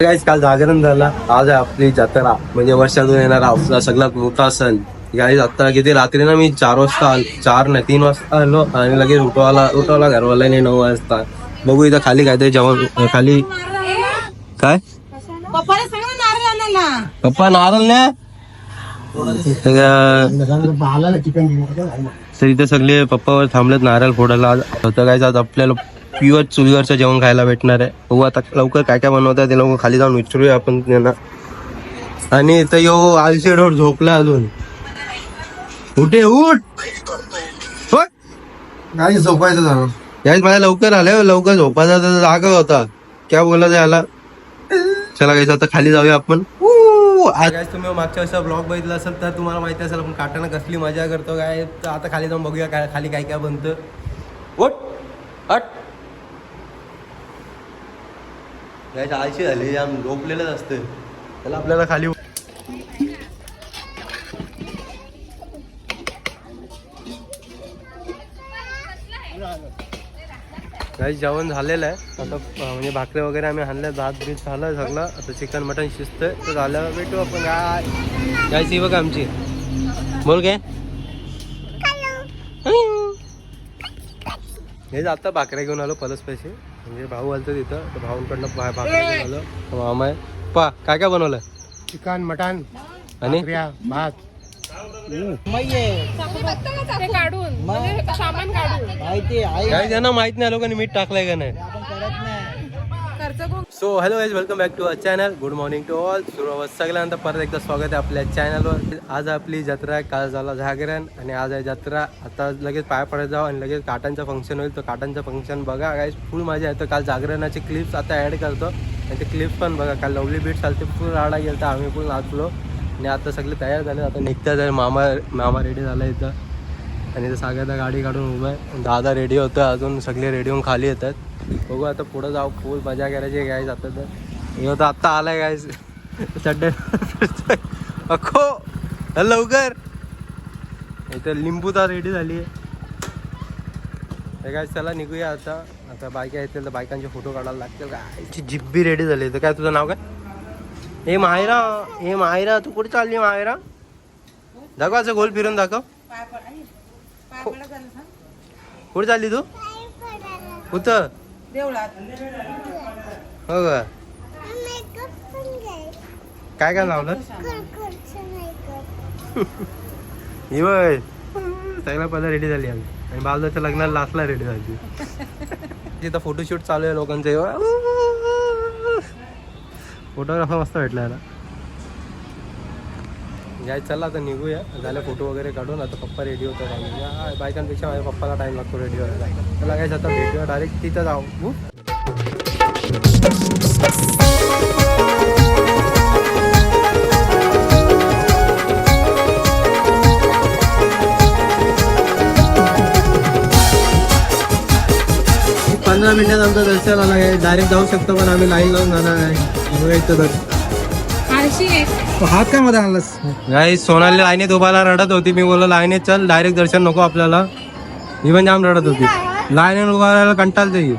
काहीच काल जागरण झाला. आज आहे आपली जत्रा. म्हणजे वर्षातून येणारा आपला सगळ्यात मोठा सण. गाईज आता किती रात्री ना मी चार वाजता आल. चार नाही तीन वाजता आलो. आणि लगेच उठवाला उठवला घरवाल्याने नऊ वाजता. बघू इथं खाली काहीतरी जेवण खाली काय? पप्पाला सांग ना नारळ आणायला. पप्पा नारळ नाही तर इथे सगळे पप्पावर थांबलेत नारळ फोडायला. आज होतं काय आज आपल्याला प्युअर चुलीवरचं जेवण खायला भेटणार आहे. बघू आता लवकर काय काय बनवतात ते लोक खाली जाऊन विचारूया आपण त्यांना. आणि इथं यो आलशेडवर झोपला अजून. उठे उठ. नाही झोपायचं झालं यावेळेस मला लवकर आलं लवकर झोपायचा तर जागा होता. क्या बोलायचं याला? चला गायचं आता खाली जाऊया आपण. आज तुम्ही मागच्या वर्षी ब्लॉग बघितला असेल तर तुम्हाला माहिती असेल आपण काटानं कसली मजा करतो काय तर आता खाली जाऊन बघूया काय खाली काय काय बनतं. उठ हट. गायचं आळशी झाली आम झोपलेलंच असतं. त्याला आपल्याला खाली काही जेवण झालेलं आहे. आता म्हणजे भाकरी वगैरे आम्ही आणल्या भात बीत झालं सगळं. आता चिकन मटन शिजतंय. तर झाल्यावर भेटू आपण. काय जायची बघ आमची. बोल काय हे आता भाकऱ्या घेऊन आलो पलस पैसे. म्हणजे भाऊ आलतो तिथं तर भाऊंकडनं भा- घेऊन आलो तर मामा आहे. पा काय काय बनवलं? चिकन मटन आणि? भात. ते काढून म्हणजे सामान काढून. काही त्यांना माहीत नाही लोकांनी मीठ टाकलंय का नाही? खर्च so hello guys welcome back to our channel good morning to all सुरू सगळ्यांना परत एकदा स्वागत आहे आपल्या चॅनलवर आज आपली जत्रा आहे काल झाला जागरण आणि आज आहे जत्रा. आता लगेच पाय पडत जाऊ आणि लगेच काटांचं फंक्शन होईल. तर काटांचं फंक्शन बघा गाईज फुल मजा येतं. काल जागरणाचे क्लिप्स आता ॲड करतो. आणि ते क्लिप्स पण बघा काल लवली बीट चालते फुल राडा गेलं तर आम्ही फुल नाचलो. आणि आता सगळे तयार झाले आता निघतात आहे मामा मामा रेडी झाला इथं. आणि इथं सागरदा गाडी काढून उभं आहे. दादा रेडी होतं. अजून सगळे रेडी होऊन खाली येतात. बघू आता पुढं जाऊ. फुल मजा करायची गाय जातं तर. हे होतं आत्ता आलाय गाय चड्डे अखो हं, लवकर. इथं लिंबूता रेडी झाली आहे. काय चला निघूया आता. आता बायका येतील तर बायकांचे फोटो काढायला लागतील. काय जिब्बी रेडी झाली तर काय तुझं नाव काय? ए मायरा ए मायरा तू कुठे चालली मायरा दाखव असं गोल फिरून दाखव. कुठे चालली तू? कुठं? देवळात हो का काय काय लावलं? ही वय सगळा पदा रेडी झाली आम्ही. आणि बालदाच्या लग्नाला लास्टला रेडी झाली. तिथं फोटोशूट चालू आहे लोकांचं. फोटोग्राफर मस्त भेटला याला जाय चला आता निघूया. झालं फोटो वगैरे काढून आता पप्पा रेडी होतो बायकांपेक्षा माझ्या पप्पाला टाईम लागतो रेडी व्हायला. त्याला काय आता भेटूया डायरेक्ट तिथं जाऊ. पंधरा मिनिटात आमचं दर्शन आला आहे डायरेक्ट जाऊ शकतो पण आम्ही लाईन लावून जाणार आहे. बघायचं तर. हात काय मध्ये आणलास? गाई सोनाली लाईनीत उभाला रडत होती. मी बोललो लाईनीत चल डायरेक्ट दर्शन नको आपल्याला. ही पण जाम रडत होती. लाईनीत उभा राहायला कंटाळते ही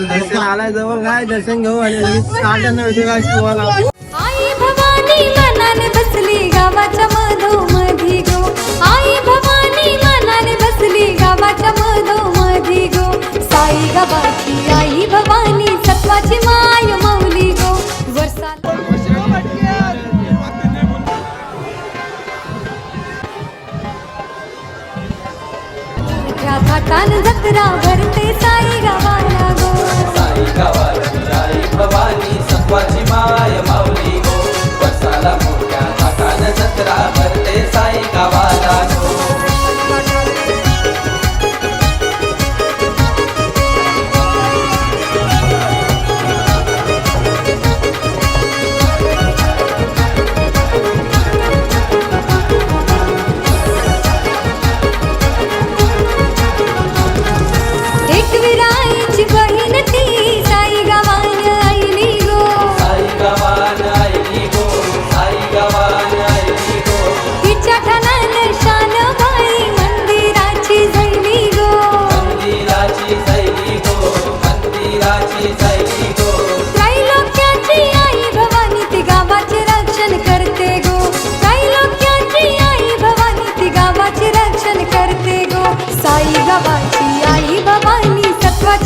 दर्शन आलाय जवळ काय दर्शन घेऊ? आणि. आई भवानी मनाने बसली जत्रा भरते साई गावाला गो. भवानी सत्वाची माय माऊली गो. वर्षाला मोठ्या जत्रा भरते साई गावाला गो.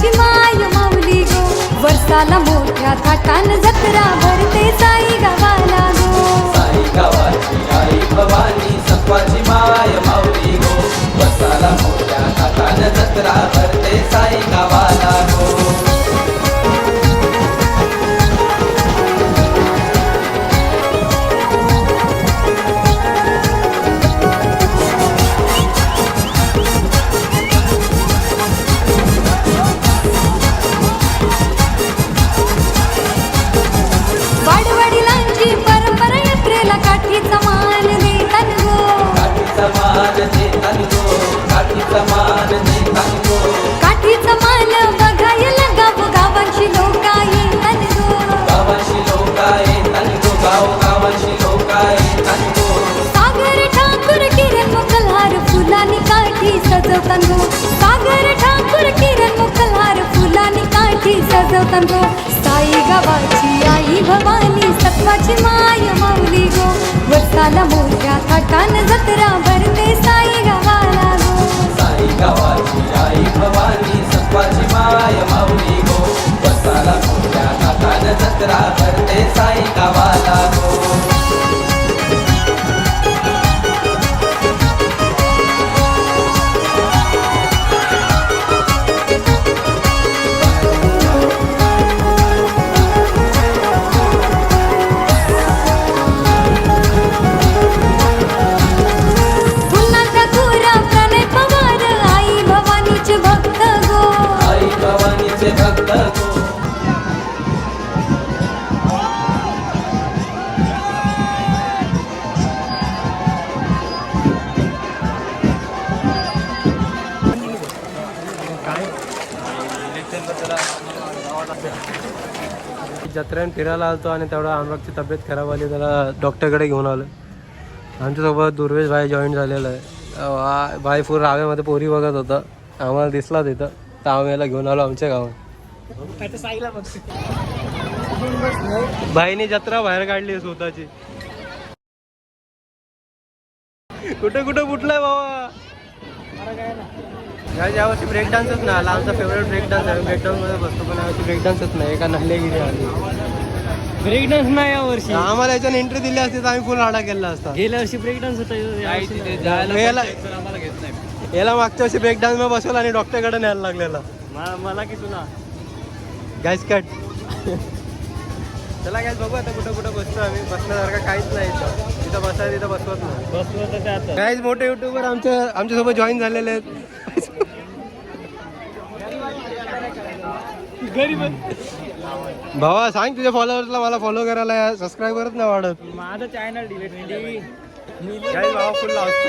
आमची माय माऊली गो. वर्षाला मोठ्या थाटान जत्रा भरते साई गावाला गो. साई गावाची आई भवानी सकवाची माय माऊली गो. वर्षाला मोठ्या थाटान जत्रा भरते साई गावाला गो. सत्वाची माय माऊली गो. वर्षाला मोठ्या थाटान जत्रा भरते साई गावाला गो. साई गावाची आई भवानी सत्वाची माय माऊली गो. वर्षाला मोठ्या थाटान जत्रा भरते साई गावाला गो. जत्रेन फिरायला आलतो आणि तेवढा अनुरागची तब्येत खराब आली त्याला डॉक्टरकडे घेऊन आलो. आमच्यासोबत दुर्वेश भाई जॉईन झालेला आहे. भाई फुल रावेमध्ये पोरी बघत होता. आम्हाला दिसला तिथं. तर आम्ही याला घेऊन आलो आमच्या गावात. भाईने जत्रा बाहेर काढली स्वतःची. कुठे कुठे कुठलाय बाबा? यावर्षी ब्रेक डान्सच नाही आला आमचा फेवरेट ब्रेक डान्स आहे. ब्रेक डान्समध्ये बसतो पण यावर्षी ब्रेक डान्सच नाही एका नहलेगिरी आली. ब्रेक डान्स नाही या वर्षी. आम्हाला याच्याने एंट्री दिली असती तर आम्ही फुल आडा केला असता. गेल्या वर्षी ब्रेक डान्स होता यावर्षी नाही. याला याला मागच्या वर्षी ब्रेक डान्समध्ये बसवला आणि डॉक्टरकडे न्यायला लागलेला. मला- की तुला? गॅस कट चला गॅस बघू आता कुठं कुठं बसतो आम्ही. बसण्यासारखं काहीच नाही इथं. तिथं बसायला तिथं बसवत नाही. बसलो तर त्यात काहीच मोठे युट्यूबर आमच्या आमच्यासोबत जॉईन झालेले आहेत. भावा सांग तुझ्या फॉलोअर्सला मला फॉलो करायला सबस्क्राईबरच नाही वाढत. माझं चॅनल डिलीट केली काही भावा फुल लावतो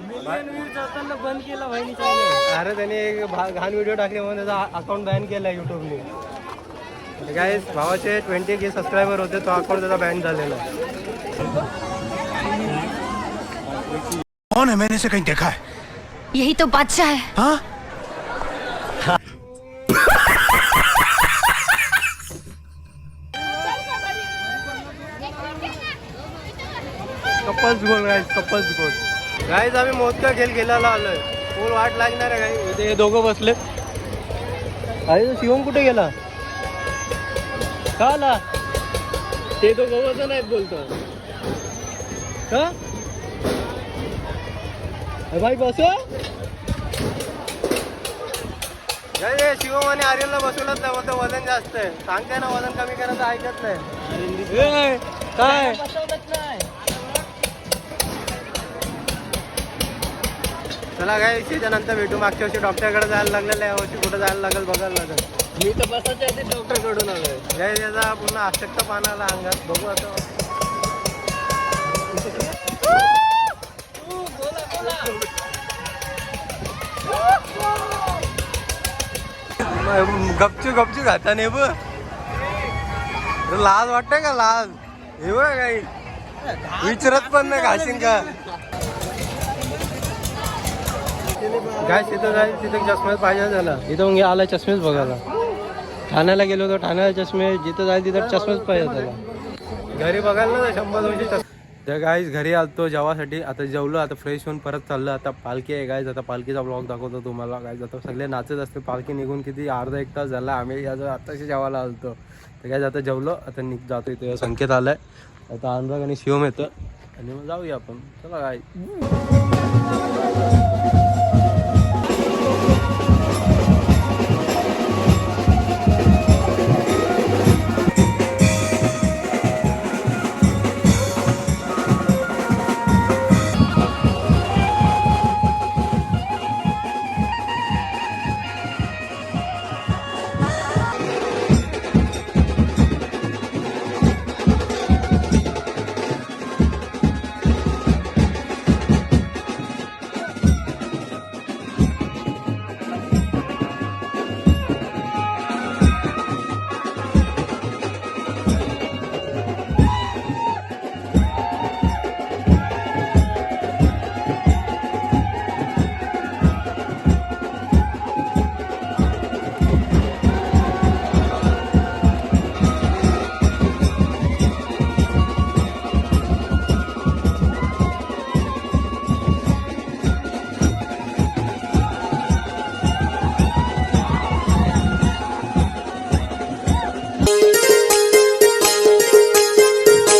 मिलियन व्ह्यूज जाताना बंद केला बहिणी चॅनल अरे त्याने एक भा- घाण व्हिडिओ टाकले म्हणून त्याचा अकाउंट बॅन केला युट्यूबने काय भावाचे ट्वेंटी के सबस्क्रायबर होते तो अकाउंट त्याचा बॅन झालेला कौन है? मैंने इसे कहीं देखा है। यही तो बादशाह है। हाँ? Couples goal guys couples goal. Guys आम्ही मोदका खेळ खेळायला आलोय. कोण वाट लागणार आहे गाई इथे हे दोघं बसले अरे तो शिवम कुठे गेला? का आला? ते तो गवत नाहीत बोलतो. का भाई बस? शिवम आणि आर्यनला बसवलंच नाही वजन जास्त आहे. सांगते ना वजन कमी करायचं ऐकत नाही. ए, काय? चला काय त्याच्यानंतर भेटू. मागच्या वर्षी डॉक्टरकडे जायला लागलेलं आहे. वर्षी कुठं जायला लागेल बघायला लागेल. मी तर बसायच्या आधी डॉक्टरकडून आलोय. काय त्याचा पुन्हा अशक्त पानाला अंगात. बघू आता. गपचू गपचू खाता नाही ब लाज वाटते का लाज? हे बघ काही विचारत पण नाही घासीन का? काय तिथं जाईल तिथं चष्मेच पाहिजे झाला. इथं मग आला चष्मेच बघायला. ठाण्याला गेलो होतो ठाण्याला चष्मे जिथं जाईल तिथं चष्मेच पाहिजे त्याला घरी बघायला ना शंभर दोनशे चष्मे. तर गाईज घरी आलतो जेवासाठी. आता जेवलो आता फ्रेश होऊन परत चाललं. आता पालखी आहे गाईज आता पालखीचा ब्लॉग दाखवतो तुम्हाला. गाईज आता सगळे नाचत असते. पालखी निघून किती अर्धा एक तास झाला. आम्ही आताशी जेवायला आलतो. तर काय आता जेवलो. आता निघ जातो इथे संकेत आलाय. आता अनुराग आणि शिवम येतं. आणि मग जाऊया आपण. चला गाय